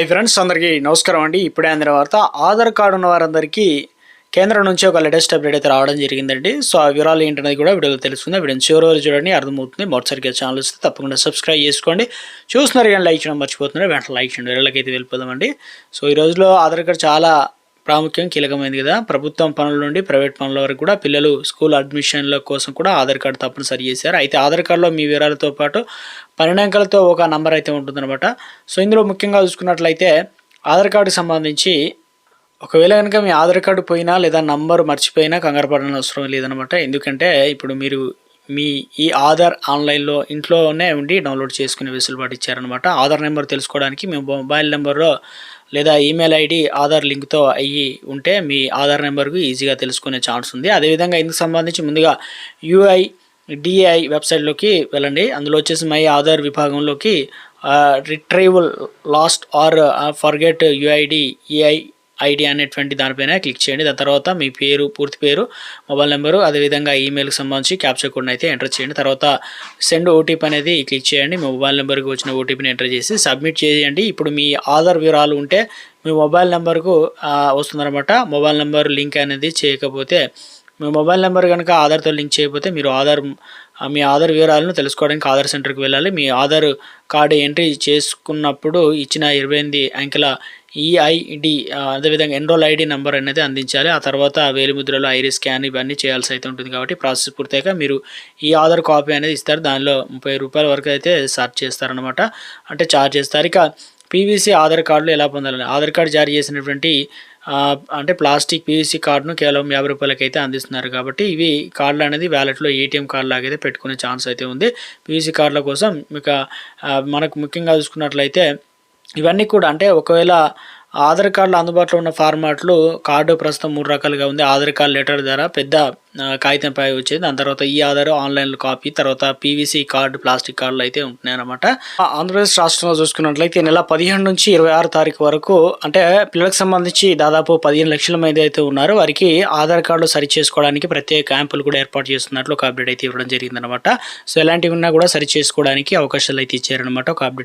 Hi friends అందరికీ నమస్కారం అండి. ఇప్పుడే అందిన వార్త ఆధార్ కార్డు ఉన్న వారందరికీ కేంద్రం నుంచి ఒక లేటెస్ట్ అప్డేట్ అయితే రావడం జరిగిందండి. సో ఆ వివరాలు ఏంటనేది కూడా వీడియోలో తెలుస్తుంది వీడియో చివరి వరకు చూడండి అర్థమవుతుంది. మొదటిసారిగా ఛానల్ వస్తే తప్పకుండా సబ్స్క్రైబ్ చేసుకోండి. చూస్తున్నారు కానీ లైక్ చేయడం మర్చిపోతున్నారు. వెంటనే లైక్ చేయండి. వీళ్ళకి అయితే వెళ్ళిపోదామండి. సో ఈ రోజులో ఆధార్ కార్డు చాలా ప్రాముఖ్యం కీలకమైనది కదా. ప్రభుత్వం పనుల నుండి ప్రైవేట్ పనుల వరకు కూడా పిల్లలు స్కూల్ అడ్మిషన్ల కోసం కూడా ఆధార్ కార్డు తప్పనిసరి చేశారు. అయితే ఆధార్ కార్డులో మీ వివరాలతో పాటు పరిణాంకాలతో ఒక నంబర్ అయితే ఉంటుందన్నమాట. సో ఇందులో ముఖ్యంగా చూసుకున్నట్లయితే ఆధార్ కార్డుకి సంబంధించి ఒకవేళ కనుక మీ ఆధార్ కార్డు పోయినా లేదా నంబర్ మర్చిపోయినా కంగారు పడాల్సిన అవసరం లేదనమాట ఎందుకంటే ఇప్పుడు మీరు మీ ఈ ఆధార్ ఆన్లైన్లో ఇంట్లోనే ఉండి డౌన్లోడ్ చేసుకునే వెసులుబాటు ఇచ్చారనమాట ఆధార్ నెంబర్ తెలుసుకోవడానికి మీ మొబైల్ నెంబర్లో లేదా ఈమెయిల్ ఐడి ఆధార్ లింక్తో అయ్యి ఉంటే మీ ఆధార్ నెంబర్కు ఈజీగా తెలుసుకునే ఛాన్స్ ఉంది. అదేవిధంగా ఇందుకు సంబంధించి ముందుగా యూఐ డిఐ వెబ్సైట్లోకి వెళ్ళండి. అందులో వచ్చేసి my Aadhaar విభాగంలోకి retrieval lost or forget UID EI ID అనేటువంటి దానిపైన క్లిక్ చేయండి. దాని తర్వాత మీ పేరు పూర్తి పేరు మొబైల్ నెంబరు అదేవిధంగా ఈమెయిల్కి సంబంధించి క్యాప్చర్ కోడ్ని అయితే ఎంటర్ చేయండి. తర్వాత సెండ్ ఓటీపీ అనేది క్లిక్ చేయండి. మీ మొబైల్ నెంబర్కి వచ్చిన ఓటీపీని ఎంటర్ చేసి సబ్మిట్ చేయండి. ఇప్పుడు మీ ఆధార్ వివరాలు ఉంటే మీ మొబైల్ నెంబర్కు వస్తుందన్నమాట. మొబైల్ నెంబర్ లింక్ అనేది చేయకపోతే మీ మొబైల్ నెంబర్ కనుక ఆధార్తో లింక్ చేయకపోతే మీరు ఆధార్ మీ ఆధార్ వివరాలను తెలుసుకోవడానికి ఆధార్ సెంటర్కి వెళ్ళాలి. మీ ఆధార్ కార్డు ఎంట్రీ చేసుకున్నప్పుడు ఇచ్చిన ఇరవై ఎనిమిది అంకెల ఈఐడి అదేవిధంగా ఎన్రోల్ ఐడి నెంబర్ అనేది అందించాలి. ఆ తర్వాత వేలిముద్రలో ఐరిస్ స్కాన్ ఇవన్నీ చేయాల్సి అయితే ఉంటుంది కాబట్టి ప్రాసెస్ పూర్తయ్యాక మీరు ఈ ఆధార్ కాపీ అనేది ఇస్తారు. దానిలో ముప్పై రూపాయల వరకు అయితే చార్జ్ చేస్తారనమాట అంటే ఛార్జ్ చేస్తారు. ఇక పీవీసీ ఆధార్ కార్డులు ఎలా పొందాలని? ఆధార్ కార్డు జారీ చేసినటువంటి అంటే ప్లాస్టిక్ పీవీసీ కార్డును కేవలం యాభై రూపాయలకి అయితే అందిస్తున్నారు కాబట్టి ఇవి కార్డులు అనేది వ్యాలెట్లో ఏటీఎం కార్డు లాగైతే పెట్టుకునే ఛాన్స్ అయితే ఉంది. పీవీసీ కార్డుల కోసం ఇక మనకు ముఖ్యంగా చూసుకున్నట్లయితే ఇవన్నీ కూడా అంటే ఒకవేళ ఆధార్ కార్డులో అందుబాటులో ఉన్న ఫార్మాట్లు కార్డు ప్రస్తుతం మూడు రకాలుగా ఉంది. ఆధార్ కార్డు లెటర్ ద్వారా పెద్ద కాగితంపై వచ్చేది. దాని తర్వాత ఈ ఆధార్ ఆన్లైన్లో కాపీ తర్వాత పీవీసీ కార్డు ప్లాస్టిక్ కార్డులు అయితే ఉంటున్నాయన్నమాట. ఆంధ్రప్రదేశ్ రాష్ట్రంలో చూసుకున్నట్లయితే నెల పదిహేను నుంచి ఇరవై ఆరు తారీఖు వరకు అంటే పిల్లలకు సంబంధించి దాదాపు పదిహేను లక్షల మంది అయితే ఉన్నారు. వారికి ఆధార్ కార్డులు సరి చేసుకోవడానికి ప్రత్యేక క్యాంపులు కూడా ఏర్పాటు చేస్తున్నట్లు ఒక అప్డేట్ అయితే ఇవ్వడం జరిగిందనమాట సో ఎలాంటివి ఉన్నా కూడా సరి చేసుకోవడానికి అవకాశాలు అయితే ఇచ్చారనమాట ఒక అప్డేట్.